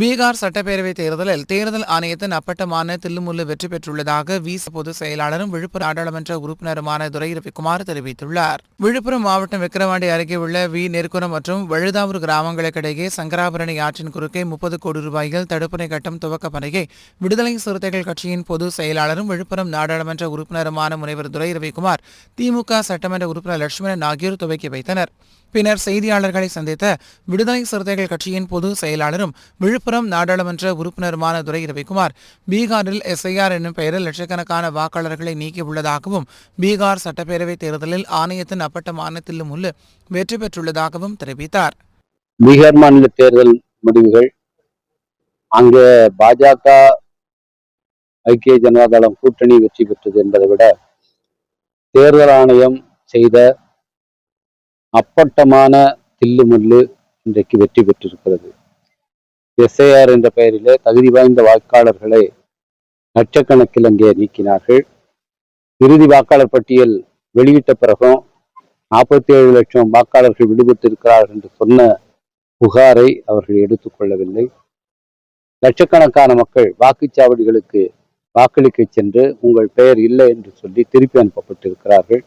பீகார் சட்டப்பேரவை தேர்தலில் தேர்தல் ஆணையத்தின் அப்பட்டமான தில்லுமுல்லு வெற்றி பெற்றுள்ளதாக வீச பொதுச் செயலாளரும் விழுப்புரம் நாடாளுமன்ற உறுப்பினருமான துரை ரவிக்குமார் தெரிவித்துள்ளார். விழுப்புரம் மாவட்டம் விக்கிரவாண்டி அருகே உள்ள வி. நெற்குரம் மற்றும் வழுதாவூர் கிராமங்களுக்கிடையே சங்கராபரணி ஆற்றின் குறுக்கே முப்பது கோடி ரூபாயில் தடுப்பணை கட்டம் துவக்க பணியை விடுதலை சிறுத்தைகள் கட்சியின் பொதுச் செயலாளரும் விழுப்புரம் நாடாளுமன்ற உறுப்பினருமான முனைவர் துரை ரவிக்குமார் திமுக சட்டமன்ற உறுப்பினர் லட்சுமணன் ஆகியோர் துவக்கி வைத்தனர். பின்னர் செய்தியாளர்களை சந்தித்த விடுதலை சிறுத்தைகள் கட்சியின் பொது செயலாளரும் விழுப்புரம் நாடாளுமன்ற உறுப்பினருமான துரை ரவிக்குமார் பீகாரில் எஸ்ஐஆர் என்னும் பெயரில் லட்சக்கணக்கான வாக்காளர்களை நீக்கியுள்ளதாகவும் பீகார் சட்டப்பேரவைத் தேர்தலில் ஆணையத்தின் அப்பட்டமான உள்ள வெற்றி பெற்றுள்ளதாகவும் தெரிவித்தார். பீகார் மாநில தேர்தல் முடிவுகள் அங்கே பாஜக ஐக்கிய ஜனதா தளம் கூட்டணி வெற்றி பெற்றது என்பதை விட தேர்தல் ஆணையம் செய்த அப்பட்டமான தில்லுமுல்லு இன்றைக்கு வெற்றி பெற்றிருக்கிறது. எஸ்ஐஆர் என்ற பெயரிலே தகுதி வாய்ந்த வாக்காளர்களை லட்சக்கணக்கில் அங்கே நீக்கினார்கள். இறுதி வாக்காளர் பட்டியல் வெளியிட்ட பிறகும் நாற்பத்தி ஏழு லட்சம் வாக்காளர்கள் விடுபட்டிருக்கிறார்கள் என்று சொன்ன புகாரை அவர்கள் எடுத்துக்கொள்ளவில்லை. லட்சக்கணக்கான மக்கள் வாக்குச்சாவடிகளுக்கு வாக்களிக்க சென்று உங்கள் பெயர் இல்லை என்று சொல்லி திருப்பி அனுப்பப்பட்டிருக்கிறார்கள்.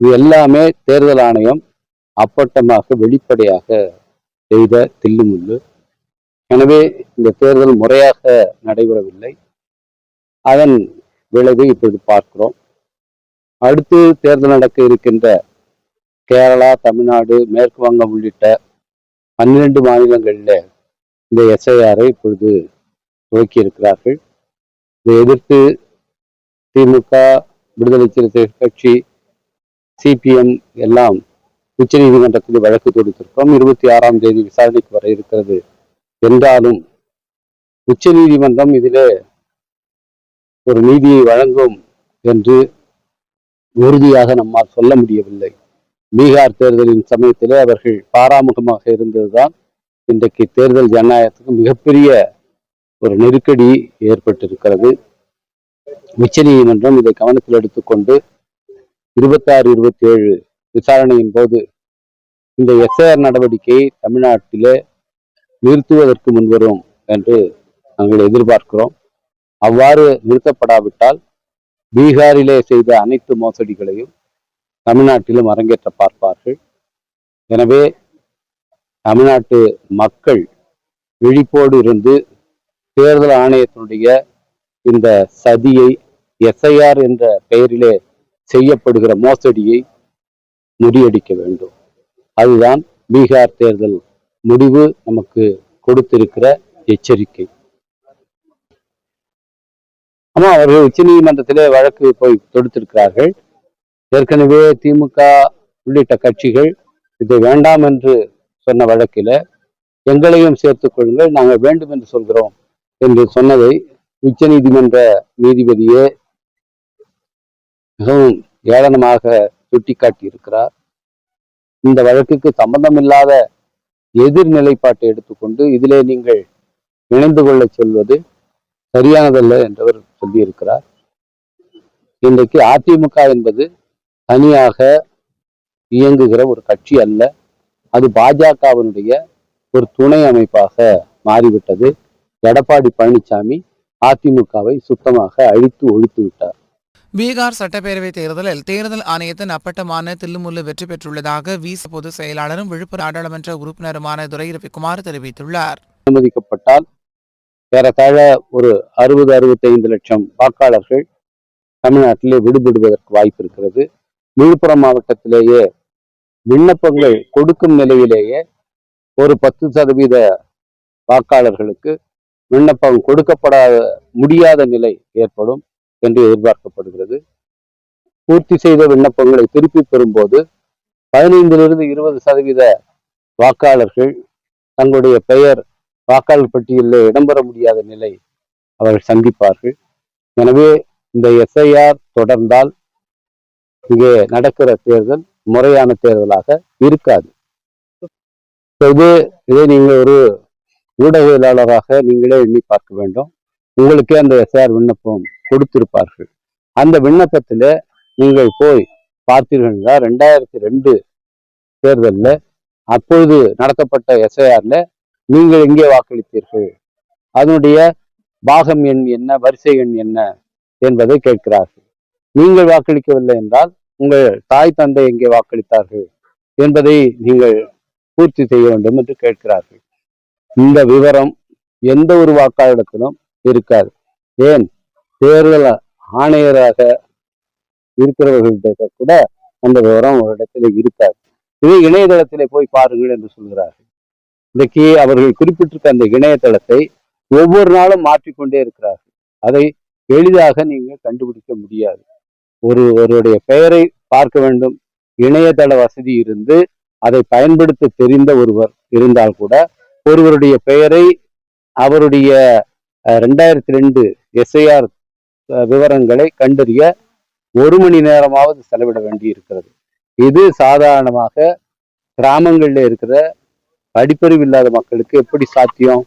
இது எல்லாமே தேர்தல் ஆணையம் அப்பட்டமாக வெளிப்படையாக செய்த தில்லுமுள்ளு. எனவே இந்த தேர்தல் முறையாக நடைபெறவில்லை. அதன் விளைவை இப்பொழுது பார்க்கிறோம். அடுத்து தேர்தல் நடக்க இருக்கின்ற கேரளா தமிழ்நாடு மேற்கு வங்கம் உள்ளிட்ட பன்னிரண்டு மாநிலங்களில் இந்த எஸ்ஐஆரை இப்பொழுது துவக்கி இருக்கிறார்கள். இதை எதிர்த்து திமுக விடுதலை சிறுத்தை கட்சி சிபிஎம் எல்லாம் உச்ச நீதிமன்றத்தில் வழக்கு தொடுத்திருக்கோம் இருபத்தி ஆறாம் தேதி விசாரணைக்கு வர இருக்கிறது என்றாலும் உச்ச நீதிமன்றம் இதிலே ஒரு நீதியை வழங்கும் என்று உறுதியாக நம்மால் சொல்ல முடியவில்லை. பீகார் தேர்தலின் சமயத்திலே அவர்கள் பாராமுகமாக இருந்ததுதான் இன்றைக்கு தேர்தல் ஜனநாயகத்துக்கு மிகப்பெரிய ஒரு நெருக்கடி ஏற்பட்டிருக்கிறது. உச்ச நீதிமன்றம் இதை கவனத்தில் எடுத்துக்கொண்டு இருபத்தாறு இருபத்தி ஏழு விசாரணையின் போது இந்த எஸ்ஐஆர் நடவடிக்கையை தமிழ்நாட்டிலே நிறுத்துவதற்கு முன்வரும் என்று நாங்கள் எதிர்பார்க்கிறோம். அவ்வாறு நிறுத்தப்படாவிட்டால் பீகாரிலே செய்த அனைத்து மோசடிகளையும் தமிழ்நாட்டிலும் அரங்கேற்ற பார்ப்பார்கள். எனவே தமிழ்நாட்டு மக்கள் விழிப்போடு இருந்து தேர்தல் ஆணையத்தினுடைய இந்த சதியை எஸ்ஐஆர் என்ற பெயரிலே செய்யப்படுகிற மோசடியை முறியடிக்க வேண்டும். அதுதான் பீகார் தேர்தல் முடிவு நமக்கு கொடுத்திருக்கிற எச்சரிக்கை. ஆமா அவர்கள் உச்ச நீதிமன்றத்திலே வழக்கு போய் தொடுத்திருக்கிறார்கள். ஏற்கனவே திமுக உள்ளிட்ட கட்சிகள் இதை வேண்டாம் என்று சொன்ன வழக்கில எங்களையும் சேர்த்துக் கொள்ளுங்கள் நாங்கள் வேண்டும் என்று சொல்கிறோம் என்று சொன்னதை உச்ச நீதிமன்ற நீதிபதியே மிகவும் ஏளனமாக சுட்டிக்காட்டி இருக்கிறார் இந்த வழக்குக்கு சம்பந்தமில்லாத எதிர் நிலைப்பாட்டை எடுத்துக்கொண்டு இதிலே நீங்கள் இணைந்து கொள்ள சொல்வது சரியானதல்ல என்றவர் சொல்லியிருக்கிறார். இன்றைக்கு அதிமுக என்பது தனியாக இயங்குகிற ஒரு கட்சி அல்ல. அது பாஜகவினுடைய ஒரு துணை அமைப்பாக மாறிவிட்டது. எடப்பாடி பழனிசாமி அதிமுகவை சுத்தமாக அழித்து ஒழித்து விட்டார். பீகார் சட்டப்பேரவை தேர்தலில் தேர்தல் ஆணையத்தின் அப்பட்டமான தில்லுமுல்லு வெற்றி பெற்றுள்ளதாக வீச பொதுச் செயலாளரும் விழுப்புரம் நாடாளுமன்ற உறுப்பினருமான துரை ரவிக்குமார் தெரிவித்துள்ளார். அனுமதிக்கப்பட்டால் ஏறத்தாழ ஒரு அறுபது அறுபத்தைந்து லட்சம் வாக்காளர்கள் தமிழ்நாட்டிலே விடுபடுவதற்கு வாய்ப்பு இருக்கிறது விழுப்புரம் மாவட்டத்திலேயே விண்ணப்பங்கள் கொடுக்கும் நிலையிலேயே ஒரு பத்து சதவீத வாக்காளர்களுக்கு விண்ணப்பம் கொடுக்கப்பட முடியாத நிலை ஏற்படும். என்று எதிர்பார்க்கப்படுகிறது. பூர்த்தி செய்த விண்ணப்பங்களை திருப்பி பெறும்போது பதினைந்திலிருந்து இருபது சதவீத வாக்காளர்கள் தங்களுடைய பெயர் வாக்காளர் பட்டியலில் இடம்பெற முடியாத நிலை அவர்கள் சந்திப்பார்கள். எனவே இந்த எஸ்ஐஆர் தொடர்ந்தால் இங்கே நடக்கிற தேர்தல் முறையான தேர்தலாக இருக்காது. இது இதை நீங்கள் ஒரு ஊடகவியலாளராக நீங்களே எண்ணி பார்க்க வேண்டும். உங்களுக்கே அந்த எஸ்ஐஆர் விண்ணப்பம் கொடுத்திருப்பார்கள். அந்த விண்ணப்பத்தில் நீங்கள் போய் பார்த்தீர்கள்னா ரெண்டாயிரத்தி ரெண்டு தேர்தலில் அப்பொழுது நடத்தப்பட்ட எஸ்ஐஆரில் நீங்கள் எங்கே வாக்களித்தீர்கள்? அதனுடைய பாகம் எண் என்ன? வரிசை எண் என்ன? என்பதை கேட்கிறார்கள். நீங்கள் வாக்களிக்கவில்லை என்றால் உங்கள் தாய் தந்தை எங்கே வாக்களித்தார்கள் என்பதை நீங்கள் பூர்த்தி செய்ய வேண்டும் என்று கேட்கிறார்கள். இந்த விவரம் எந்த ஒரு வாக்காளரிடத்திலும் இருக்காது. ஏன்? தேர்தல் ஆணையராக இருக்கிறவர்கள்ட்ட கூட அந்த விவரம் ஒரு இடத்துல இருக்காது. இதை இணையதளத்திலே போய் பாருங்கள் என்று சொல்கிறார்கள். இன்றைக்கு அவர்கள் குறிப்பிட்டிருக்க அந்த இணையதளத்தை ஒவ்வொரு நாளும் மாற்றிக்கொண்டே இருக்கிறார்கள். அதை எளிதாக நீங்கள் கண்டுபிடிக்க முடியாது. ஒரு ஒருவருடைய பெயரை பார்க்க வேண்டும். இணையதள வசதி இருந்து அதை பயன்படுத்த தெரிந்த ஒருவர் இருந்தால் கூட ஒருவருடைய பெயரை அவருடைய ரெண்டாயிரத்தி ரெண்டு எஸ்ஐஆர் விவரங்களை கண்டறிய ஒரு மணி நேரமாவது செலவிட வேண்டி இருக்கிறது இது சாதாரணமாக கிராமங்களில் இருக்கிற படிப்பறிவு இல்லாத மக்களுக்கு எப்படி சாத்தியம்?